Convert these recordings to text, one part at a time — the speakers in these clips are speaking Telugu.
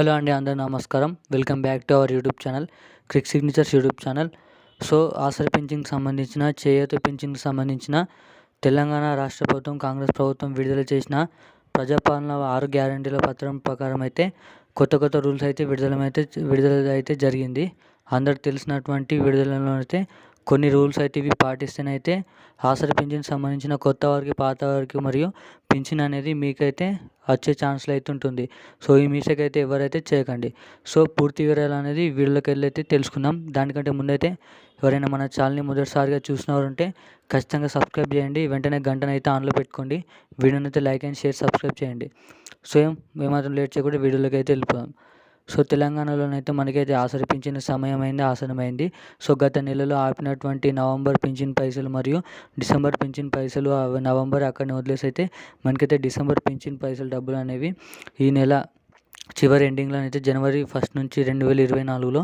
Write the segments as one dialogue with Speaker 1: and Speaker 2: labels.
Speaker 1: హలో అండి అందరూ నమస్కారం. Welcome back to our YouTube channel crick signatures YouTube channel. So ఆసరి పింఛన్కి సంబంధించిన చేయూత పింఛన్కి సంబంధించిన తెలంగాణ రాష్ట్ర ప్రభుత్వం కాంగ్రెస్ ప్రభుత్వం విడుదల చేసిన ప్రజాపాలన ఆరు గ్యారంటీల పత్రం ప్రకారం అయితే కొత్త కొత్త రూల్స్ అయితే విడుదల అయితే విడుదల అయితే జరిగింది. అందరు తెలిసినటువంటి విడుదలలో అయితే కొన్ని రూల్స్ అయితే ఇవి పాటిస్తేనైతే ఆసరి పింఛన్కి సంబంధించిన కొత్త వారికి పాత వారికి మరియు పింఛన్ అనేది మీకైతే వచ్చే ఛాన్స్లు అయితే ఉంటుంది. సో ఈ మిస్టేక్ అయితే ఎవరైతే చేయకండి. సో పూర్తి వివరాలు అనేది వీడియోలోకి వెళ్ళి అయితే తెలుసుకుందాం. దానికంటే ముందైతే ఎవరైనా మన ఛానల్ని మొదటిసారిగా చూసినవారంటే ఖచ్చితంగా సబ్స్క్రైబ్ చేయండి. వెంటనే గంటను అయితే ఆన్లో పెట్టుకోండి. వీడియోనైతే లైక్ అండ్ షేర్ సబ్స్క్రైబ్ చేయండి. సో ఏమాత్రం లేట్ చేయకుండా వీడియోలోకి అయితే వెళ్ళిపోదాం. సో తెలంగాణలోనైతే మనకైతే ఆసరి పింఛన్ ఆసనమైంది. సో గత నెలలో ఆపినటువంటి నవంబర్ పింఛన్ పైసలు మరియు డిసెంబర్ పింఛన్ పైసలు నవంబర్ అక్కడనే వదిలేసి అయితే మనకైతే డిసెంబర్ పింఛన్ పైసలు డబ్బులు అనేవి ఈ నెల చివరి ఎండింగ్లో అయితే జనవరి ఫస్ట్ నుంచి రెండు వేల ఇరవై నాలుగులో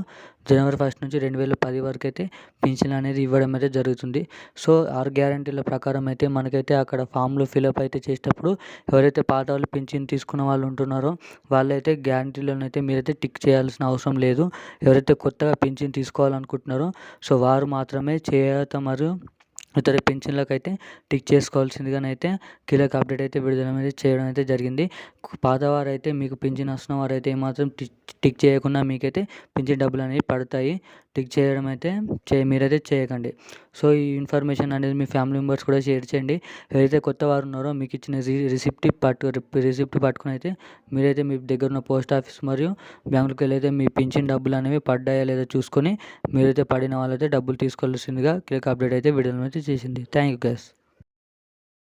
Speaker 1: జనవరి ఫస్ట్ నుంచి రెండు వేల పది వరకు అయితే పింఛన్ అనేది ఇవ్వడం అయితే జరుగుతుంది. సో ఆరు గ్యారంటీల ప్రకారం అయితే మనకైతే అక్కడ ఫామ్లు ఫిలప్ అయితే చేసేటప్పుడు ఎవరైతే పాత వాళ్ళు పింఛన్ తీసుకున్న వాళ్ళు ఉంటున్నారో వాళ్ళైతే గ్యారంటీలను అయితే మీరైతే టిక్ చేయాల్సిన అవసరం లేదు. ఎవరైతే కొత్తగా పింఛన్ తీసుకోవాలనుకుంటున్నారో సో వారు మాత్రమే చేయత మరియు ఇతర పింఛన్లకు అయితే టిక్ చేసుకోవాల్సిందిగానైతే కీలక అప్డేట్ అయితే విడుదల అనేది చేయడం అయితే జరిగింది. పాతవారు అయితే మీకు పింఛన్ వస్తున్న వారు అయితే ఏమాత్రం టిక్ టిక్ చేయకుండా మీకైతే పింఛన్ డబ్బులు అనేవి పడతాయి. టిక్ చేయడం అయితే చే మీరైతే చేయకండి. సో ఈ ఇన్ఫర్మేషన్ అనేది మీ ఫ్యామిలీ మెంబర్స్ కూడా షేర్ చేయండి. ఎవరైతే కొత్త వారు ఉన్నారో మీకు ఇచ్చిన రిసిప్ట్ పట్టు రిసిప్ట్ పట్టుకుని అయితే మీరైతే మీ దగ్గర ఉన్న పోస్ట్ ఆఫీస్ మరియు బ్యాంకులకు వెళ్ళైతే మీ పింఛన్ డబ్బులు అనేవి పడ్డాయా లేదా చూసుకొని మీరైతే పడిన వాళ్ళైతే డబ్బులు తీసుకోవాల్సిందిగా కీలక అప్డేట్ అయితే విడుదల అయితే చేసింది. Thank you guys